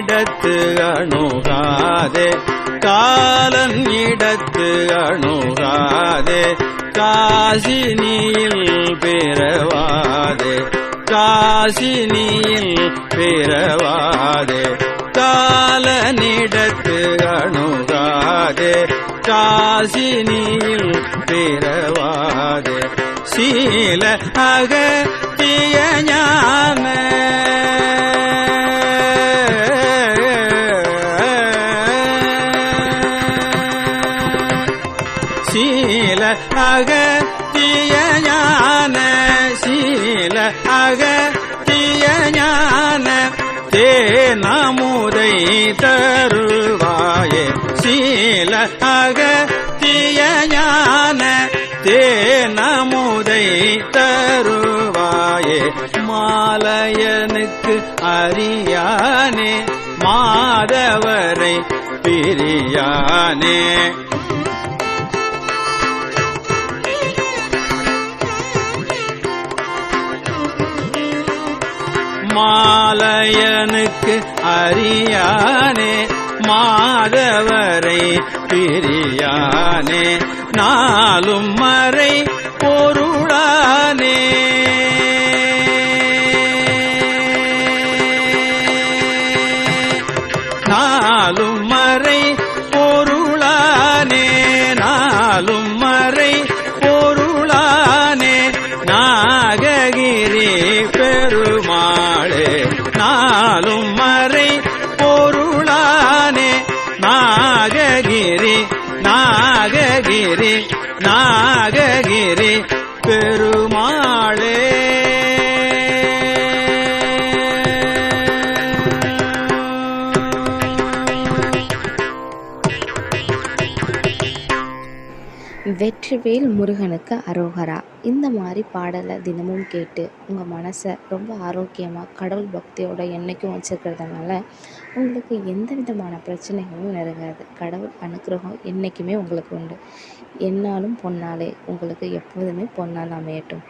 இடத்து அணுகாதே. காலன் இடத்து அணுகாதே. காசினியில் பிறவாதே. காசினியில் பிறவாதே. காலனிடத்து அணுகாதே. காசினியில் பிறவாதே. சீல அகர் சீல அகத்திய ஞான சீல அகத்திய ஞான தேனமுதை தருவாயே. சீல அகத்திய ஞான தேனமுதை தருவாயே. மாலையனுக்கு அறியானே மாதவரை பிரியானே. மாலையனுக்கு அறியானே மாதவரை பிரியானே நாளும் மறை பொருளானே. நாளும் மறை நாககிரி நாககிரி பெருமா வெற்றிவேல் முருகனுக்கு அரோகரா. இந்த மாதிரி பாடலை தினமும் கேட்டு உங்கள் மனசை ரொம்ப ஆரோக்கியமாக கடவுள் பக்தியோட என்றைக்கும் வச்சுருக்கிறதுனால உங்களுக்கு எந்த விதமான பிரச்சனைகளும் நெருங்காது. கடவுள் அனுக்கிரகம் என்றைக்குமே உங்களுக்கு உண்டு. என்னாலும் பொன்னாலே உங்களுக்கு எப்போதுமே பொன்னால் அமையட்டும்.